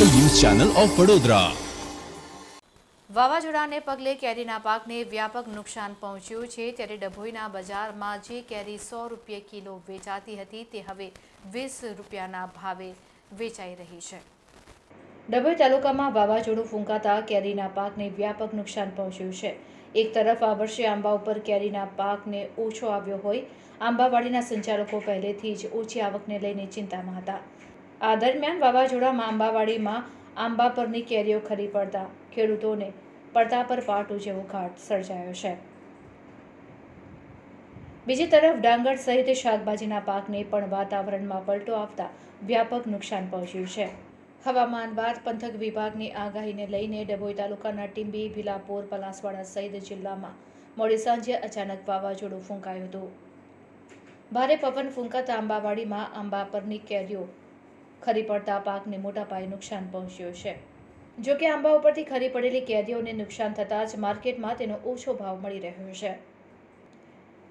Channel of Vadodara. વાવાઝોડાને પગલે કેરીના પાકને વ્યાપક નુકસાન પહોંચ્યું છે. ત્યારે ડભોઈના બજારમાં જે કેરી સો રૂપિયે કિલો વેચાતી હતી, તે હવે વીસ રૂપિયાના ભાવે વેચાઈ રહી છે. ડભોઈ તાલુકામાં વાવાઝોડું ફૂંકાતા કેરીના પાકને વ્યાપક નુકસાન પહોંચ્યું છે. એક તરફ આ વર્ષે આંબા ઉપર કેરીના પાકને ઓછો આવ્યો હોય. આંબાવાડીના સંચાલકો પહેલેથી જ ઓછી આવકને લઈને ચિંતામાં હતા. આ દરમિયાન વાવાઝોડામાં આંબાવાડીમાં આંબા પરની કેરીઓ ખરી પડતા ખેડૂતોને પડતા પર પાટું જેવો ઘાટ સર્જાયો છે. બીજી તરફ ડાંગર સહિત શાકભાજીના પાકને પણ વાતાવરણમાં પલટો આવતા વ્યાપક નુકસાન પહોંચ્યું છે. હવામાન બાદ પંથક વિભાગની આગાહીને લઈને ડભોઈ તાલુકાના ટીંબી, ભીલાપોર, પલાસવાડા સહિત જિલ્લામાં મોડી સાંજે અચાનક વાવાઝોડું ફૂંકાયું હતું. ભારે પવન ફૂંકાતા આંબાવાડીમાં આંબા પરની કેરીઓ ખરી પડતા પાકને મોટા પાયે નુકસાન પહોંચ્યું છે. જો કે આંબા ઉપરથી ખરી પડેલી કેરીઓને નુકસાન થતાં જ માર્કેટમાં તેનો ઓછો ભાવ મળી રહ્યો છે.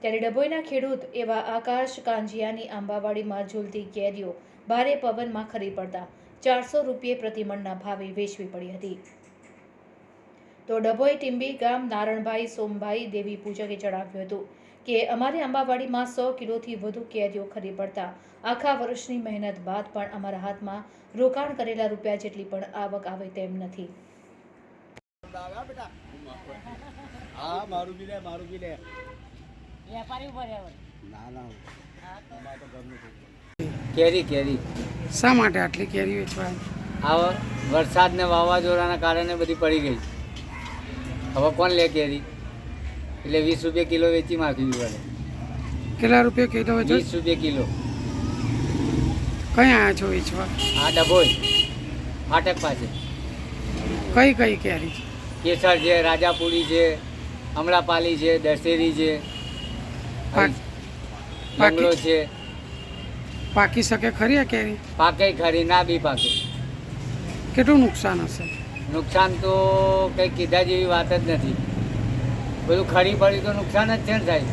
ત્યારે ડભોઈના ખેડૂત એવા આકાશ કાંજિયાની આંબાવાડીમાં ઝૂલતી કેરીઓ ભારે પવનમાં ખરી પડતા ચારસો રૂપિયે પ્રતિમણના ભાવે વેચવી પડી હતી. તો ડભોઈ ટીંબી ગામ નારણભાઈ સોમભાઈ દેવી પૂજકે જણાવ્યું હતું કે અમારી આંબાવાડીમાં સો કિલોથી વધુ કેરીઓ ખરી પડતા આખા વર્ષની મહેનત બાદ પણ અમારા હાથમાં રોકાણ કરેલા રૂપિયા જેટલી પણ આવક આવે તેમ નથી. હા મારું બી લે મારું બી લે. વેપારી ના ના તો કેરી કેરી. શા માટે આટલી કેરી વેચવાની? આ વરસાદ ને વાવાઝોડાના કારણે બધી પડી ગઈ. હવે કોણ લે કેરી? એટલે વીસ રૂપિયા કિલો વેચી નાખવી પડે કેટલા રૂપિયા કિલો વીસ રૂપિયા કિલો. કઈ આ છો વેચવા? આ ડભોઈ. ફાટક પાસે. કઈ કઈ કેરી કેસર છે રાજાપુરી છે અમળાપાલી છે દશેરી છે. પાક- બંગલો છે. પાકી શકે ખરી આ કેરી? પાકે ખરી ના બી પાકે. કેટલું નુકસાન હશે? નુકસાન તો કંઈ કીધા જેવી વાત જ નથી. બધું ખરી પડી તો નુકસાન જ છે ને સાહેબ?